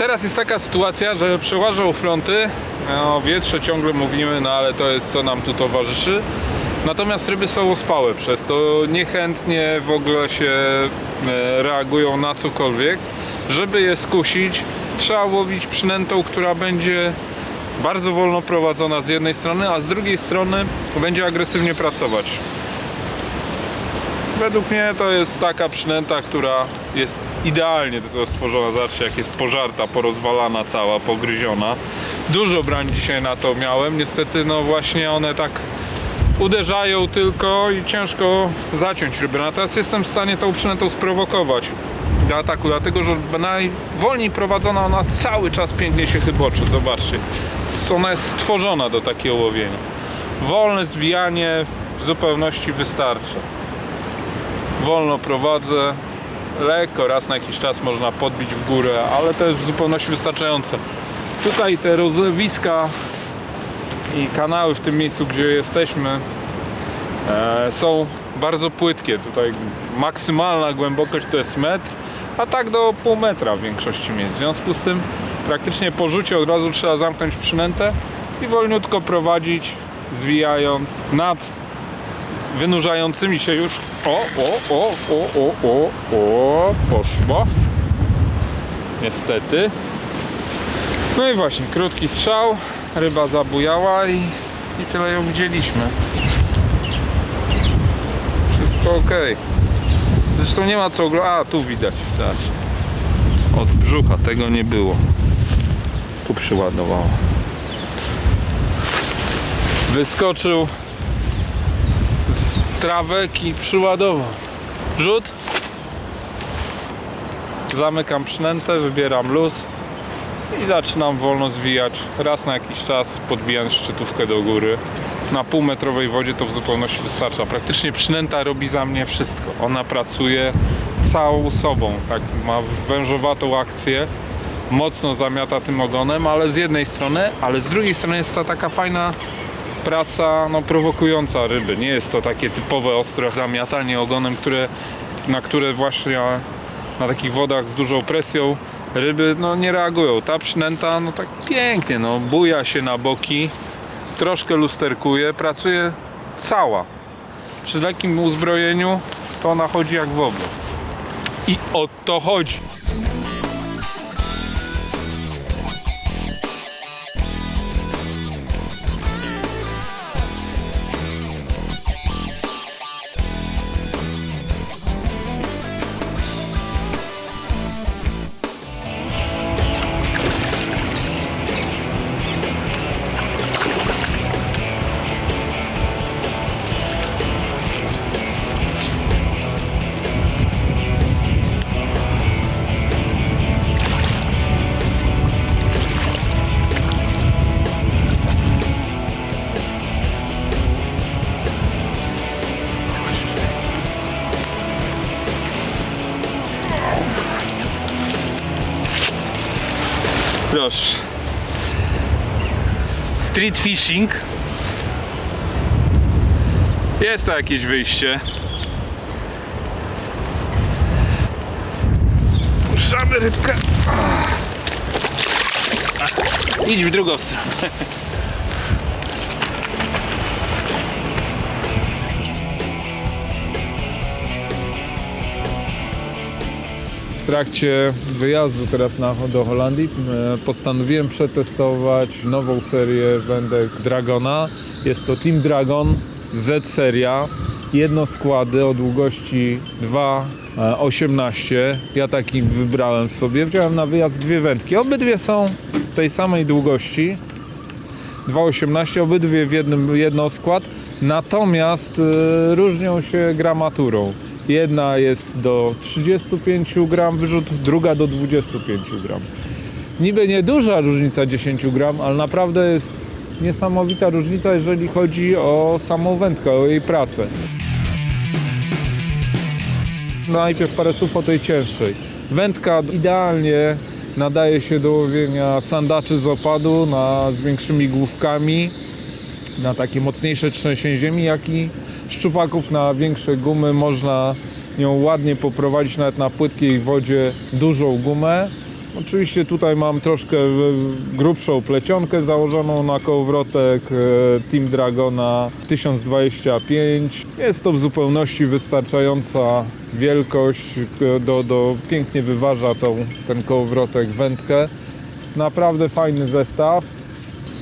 Teraz jest taka sytuacja, że przeważą fronty. O wietrze ciągle mówimy, no ale to jest to nam tu towarzyszy. Natomiast ryby są ospałe przez to, niechętnie w ogóle się e, reagują na cokolwiek. Żeby je skusić, trzeba łowić przynętą, która będzie bardzo wolno prowadzona z jednej strony, a z drugiej strony będzie agresywnie pracować. Według mnie to jest taka przynęta, która jest idealnie do tego stworzona. Zobaczcie, jak jest pożarta, porozwalana cała, pogryziona. Dużo brań dzisiaj na to miałem. Niestety, no właśnie one tak uderzają tylko i ciężko zaciąć ryby. Natomiast jestem w stanie tą przynętą sprowokować do ataku, dlatego że najwolniej prowadzona ona cały czas pięknie się chyboczy. Zobaczcie, ona jest stworzona do takiego łowienia. Wolne zwijanie w zupełności wystarcza wolno prowadzę. Lekko, raz na jakiś czas można podbić w górę, ale to jest w zupełności wystarczające. Tutaj te rozlewiska i kanały w tym miejscu, gdzie jesteśmy, e, są bardzo płytkie. Tutaj maksymalna głębokość to jest metr, a tak do pół metra w większości miejsc. W związku z tym praktycznie po rzucie od razu trzeba zamknąć przynętę i wolniutko prowadzić, zwijając nad wynurzającymi się już. O, o, o, o, o, o, o, poszło. Niestety. No i właśnie, krótki strzał, ryba zabujała i, i tyle ją widzieliśmy. Wszystko ok. Zresztą nie ma co oglądać. A, tu widać, tak. Od brzucha tego nie było. Tu przyładowało. Wyskoczył trawek i przyładował. Rzut. Zamykam przynętę, wybieram luz i zaczynam wolno zwijać. Raz na jakiś czas podbijając szczytówkę do góry. Na półmetrowej wodzie to w zupełności wystarcza. Praktycznie przynęta robi za mnie wszystko. Ona pracuje całą sobą. Tak, ma wężowatą akcję. Mocno zamiata tym ogonem, ale z jednej strony, ale z drugiej strony jest ta taka fajna praca no, prowokująca ryby. Nie jest to takie typowe ostre zamiatanie ogonem, które, na które właśnie na takich wodach z dużą presją ryby no, nie reagują. Ta przynęta no tak pięknie, no, buja się na boki, troszkę lusterkuje, pracuje cała. Przy takim uzbrojeniu to ona chodzi jak wobla. I o to chodzi. Proszę. Street fishing. Jest to jakieś wyjście. Puszczamy rybkę. Ah. Idź w drugą stronę. trakcie wyjazdu teraz na, do Holandii e, postanowiłem przetestować nową serię wędek Dragona. Jest to Team Dragon Z seria. Jedno składy o długości 2,18. Ja taki wybrałem sobie. Wziąłem na wyjazd dwie wędki. Obydwie są tej samej długości. 2,18, obydwie w jednym jednoskład, natomiast y, różnią się gramaturą. Jedna jest do 35 gram wyrzut, druga do 25 gram. Niby nieduża różnica 10 gram, ale naprawdę jest niesamowita różnica, jeżeli chodzi o samą wędkę, o jej pracę. Najpierw parę słów o tej cięższej. Wędka idealnie nadaje się do łowienia sandaczy z opadu na, z większymi główkami, na takie mocniejsze trzęsienie ziemi, jak i szczupaków na większe gumy. Można nią ładnie poprowadzić nawet na płytkiej wodzie dużą gumę Oczywiście tutaj mam troszkę grubszą plecionkę założoną na kołowrotek e, Team Dragona 1025. Jest to w zupełności wystarczająca wielkość, e, do, do, pięknie wyważa tą, ten kołowrotek wędkę. Naprawdę fajny zestaw.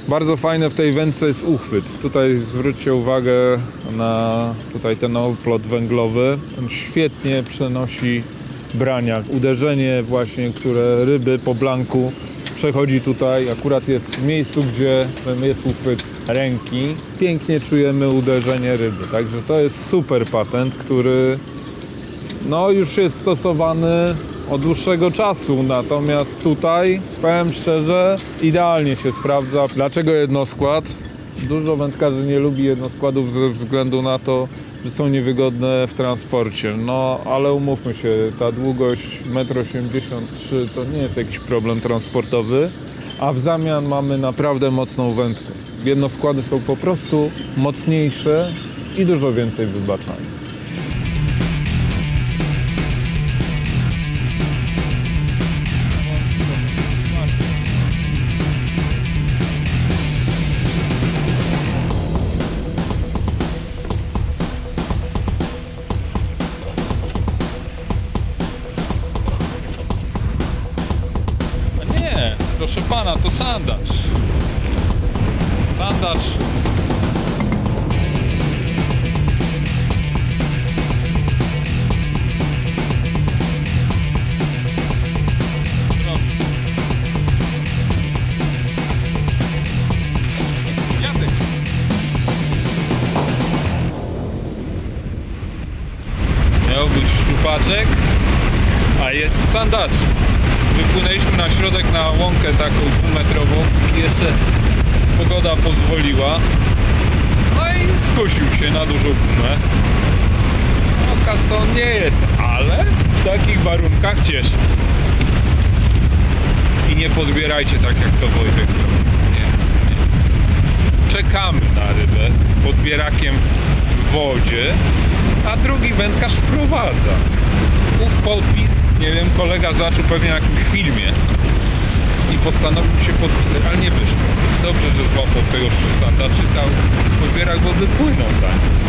Bardzo fajne w tej wędce jest uchwyt. Tutaj zwróćcie uwagę na tutaj ten oplot węglowy. On świetnie przenosi brania. Uderzenie właśnie, które ryby po blanku przechodzi tutaj. Akurat jest w miejscu, gdzie jest uchwyt ręki. Pięknie czujemy uderzenie ryby. Także to jest super patent, który no już jest stosowany od dłuższego czasu, natomiast tutaj, powiem szczerze, idealnie się sprawdza. Dlaczego jednoskład? Dużo wędkarzy nie lubi jednoskładów ze względu na to, że są niewygodne w transporcie. No, ale umówmy się, ta długość 1,83 m to nie jest jakiś problem transportowy, a w zamian mamy naprawdę mocną wędkę. Jednoskłady są po prostu mocniejsze i dużo więcej wybaczają. Proszę pana, to sandacz. Sandacz. Jadek. Miał być szczupaczek, a jest sandacz. Wypłynęliśmy na środek na łąkę taką dwumetrową i jeszcze pogoda pozwoliła. No i skusił się na dużą gumę. No kaston nie jest, ale w takich warunkach cieszy. I nie podbierajcie tak jak to Wojtek zrobił. Nie, nie. Czekamy na rybę z podbierakiem w wodzie, a drugi wędkarz wprowadza. Ów podpis, nie wiem, kolega zaczął pewnie na jakimś filmie i postanowił się podpisać, ale nie wyszło. Dobrze, że złapał tego szysanta, czytał podbierak, bo by płynął za nim.